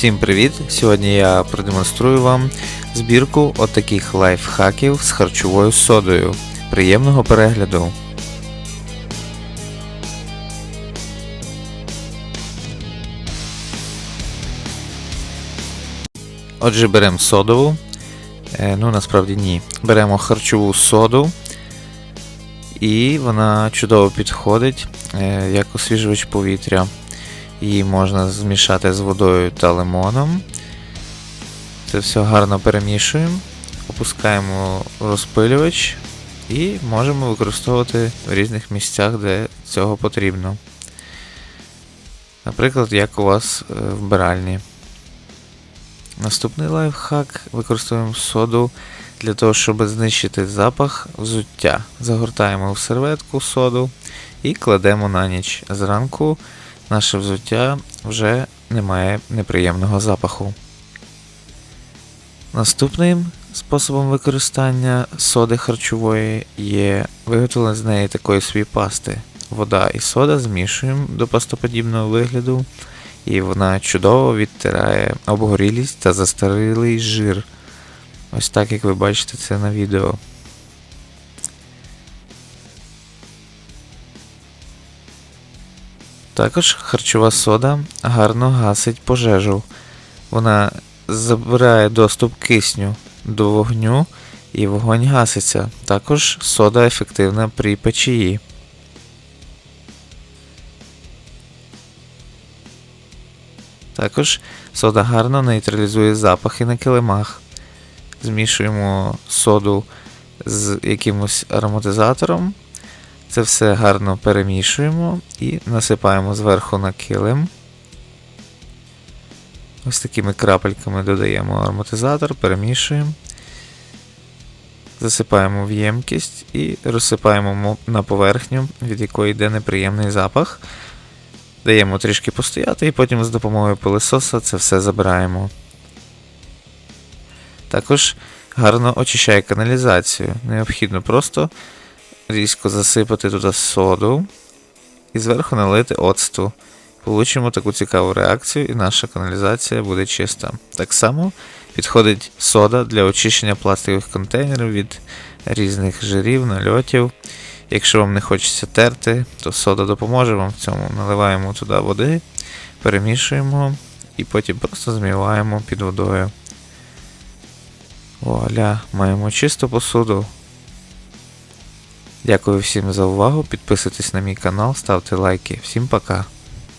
Всім привіт! Сьогодні я продемонструю вам збірку отаких лайфхаків з харчовою содою. Приємного перегляду! Отже, беремо содову. Е, ну, насправді ні. Беремо харчову соду. І вона чудово підходить е, як освіжувач повітря. Її можна змішати з водою та лимоном. Це все гарно перемішуємо, опускаємо розпилювач і можемо використовувати в різних місцях, де цього потрібно. Наприклад, як у вас е, в биральні. Наступний лайфхак використовуємо соду для того, щоб знищити запах взуття. Загортаємо в серветку соду і кладемо на ніч. Зранку наше взуття вже не має неприємного запаху. Наступним способом використання соди харчової є виготовлення з неї такої свій пасти. Вода і сода змішуємо до пастоподібного вигляду, і вона чудово відтирає обгорілість та застарілий жир. Ось так, як ви бачите це на відео. Також харчова сода гарно гасить пожежу. Вона забирає доступ кисню до вогню і вогонь гаситься. Також сода ефективна при печії. Також сода гарно нейтралізує запахи на килимах. Змішуємо соду з якимось ароматизатором. Це все гарно перемішуємо і насипаємо зверху на килим. Ось такими крапельками додаємо ароматизатор, перемішуємо, засипаємо в ємкість і розсипаємо на поверхню, від якої йде неприємний запах. Даємо трішки постояти і потім з допомогою пилисоса це все забираємо. Також гарно очищає каналізацію. Необхідно просто різко засипати туди соду і зверху налити оцту. Получимо таку цікаву реакцію, і наша каналізація буде чиста. Так само підходить сода для очищення пластикових контейнерів від різних жирів, нальотів. Якщо вам не хочеться терти, то сода допоможе вам в цьому. Наливаємо туди води, перемішуємо і потім просто зміваємо під водою. Вуаля, маємо чисту посуду. Дякую всім за увагу. Підписуйтесь на мій канал, ставте лайки. Всім пока.